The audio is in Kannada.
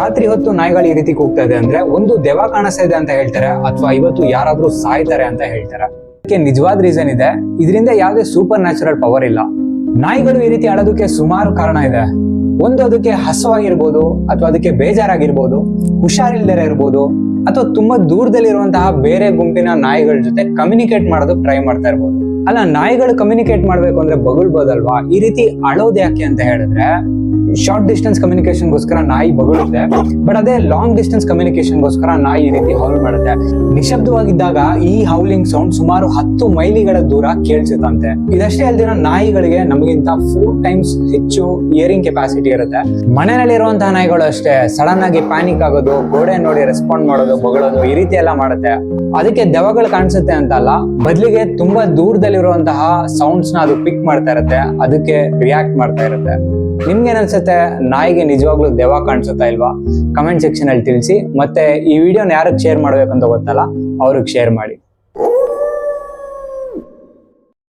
ರಾತ್ರಿ ಹೊತ್ತು ನಾಯಿಗಳು ಈ ರೀತಿ ಕೂಗ್ತಾ ಇದೆ ಅಂದ್ರೆ ಒಂದು ದೆವ್ವ ಕಾಣಿಸ್ತಾ ಇದೆ ಅಂತ ಹೇಳ್ತಾರೆ ಅಥವಾ ಇವತ್ತು ಯಾರಾದ್ರೂ ಸಾಯ್ತಾರೆ ಅಂತ ಹೇಳ್ತಾರೆ. ಅದಕ್ಕೆ ನಿಜವಾದ ರೀಸನ್ ಇದೆ. ಇದರಿಂದ ಯಾವುದೇ ಸೂಪರ್ ನ್ಯಾಚುರಲ್ ಪವರ್ ಇಲ್ಲ. ನಾಯಿಗಳು ಈ ರೀತಿ ಆಡೋದಕ್ಕೆ ಸುಮಾರು ಕಾರಣ ಇದೆ. ಒಂದು ಅದಕ್ಕೆ ಹಸವಾಗಿರ್ಬೋದು ಅಥವಾ ಅದಕ್ಕೆ ಬೇಜಾರಾಗಿರ್ಬೋದು ಹುಷಾರಿಲ್ದರೆ ಇರ್ಬೋದು, ಅಥವಾ ತುಂಬಾ ದೂರದಲ್ಲಿರುವಂತಹ ಬೇರೆ ಗುಂಪಿನ ನಾಯಿಗಳ ಜೊತೆ ಕಮ್ಯುನಿಕೇಟ್ ಮಾಡೋದಕ್ಕೆ ಟ್ರೈ ಮಾಡ್ತಾ ಇರ್ಬೋದು. ಅಲ್ಲ, ನಾಯಿಗಳು ಕಮ್ಯುನಿಕೇಟ್ ಮಾಡ್ಬೇಕು ಅಂದ್ರೆ ಬಗಳ್ಬೋದಲ್ವಾ? ಈ ರೀತಿ ಅಳೋದ್ ಯಾಕೆ ಅಂತ ಹೇಳಿದ್ರೆ ಶಾರ್ಟ್ ಡಿಸ್ಟೆನ್ಸ್ ಕಮ್ಯುನಿಕೇಶನ್ಗೋಸ್ಕರ ನಾಯಿ ಬಗಳುತ್ತೆ. ಬಟ್ ಅದೇ ಲಾಂಗ್ ಡಿಸ್ಟೆನ್ಸ್ ಕಮ್ಯುನಿಕೇಶನ್ಗೋಸ್ಕರ ನಾಯಿ ಈ ರೀತಿ ಹೌಲ್ ಮಾಡುತ್ತೆ. ನಿಶಬ್ದವಾಗಿದ್ದಾಗ ಈ ಹೌಲಿಂಗ್ ಸೌಂಡ್ ಸುಮಾರು ಹತ್ತು ಮೈಲಿಗಳ ದೂರ ಕೇಳಿಸುತ್ತಂತೆ. ಇದಷ್ಟೇ ಅಲ್ದಿರ ನಾಯಿಗಳಿಗೆ ನಮಗಿಂತ ಫೋರ್ ಟೈಮ್ಸ್ ಹೆಚ್ಚು ಇಯರಿಂಗ್ ಕೆಪಾಸಿಟಿ ಇರುತ್ತೆ. ಮನೆಯಲ್ಲಿರುವಂತಹ ನಾಯಿಗಳು ಅಷ್ಟೇ ಸಡನ್ ಆಗಿ ಪ್ಯಾನಿಕ್ ಆಗೋದು, ಗೋಡೆ ನೋಡಿ ರೆಸ್ಪಾಂಡ್ ಮಾಡೋದು, ಬಗಳೋದು ಈ ರೀತಿ ಎಲ್ಲ ಮಾಡುತ್ತೆ. ಅದಕ್ಕೆ ದೆವಗಳು ಕಾಣಿಸುತ್ತೆ ಅಂತ ಅಲ್ಲ ಬದಲಿಗೆ ತುಂಬಾ ದೂರದಲ್ಲಿರುವಂತಹ ಸೌಂಡ್ಸ್ನ ಅದು ಪಿಕ್ ಮಾಡ್ತಾ ಇರುತ್ತೆ, ಅದಕ್ಕೆ ರಿಯಾಕ್ಟ್ ಮಾಡ್ತಾ ಇರುತ್ತೆ. ನಿಮ್ಗೆ ಅನ್ಸುತ್ತೆ, ನಾಯಿಗೆ ನಿಜವಾಗ್ಲೂ ದೆವ್ವ ಕಾಣಿಸುತ್ತಾ ಇಲ್ವಾ? ಕಮೆಂಟ್ ಸೆಕ್ಷನ್ ಅಲ್ಲಿ ತಿಳಿಸಿ. ಮತ್ತೆ ಈ ವಿಡಿಯೋನ ಯಾರಿಗೆ ಶೇರ್ ಮಾಡ್ಬೇಕಂತ ಗೊತ್ತಲ್ಲ, ಅವ್ರಿಗೆ ಶೇರ್ ಮಾಡಿ.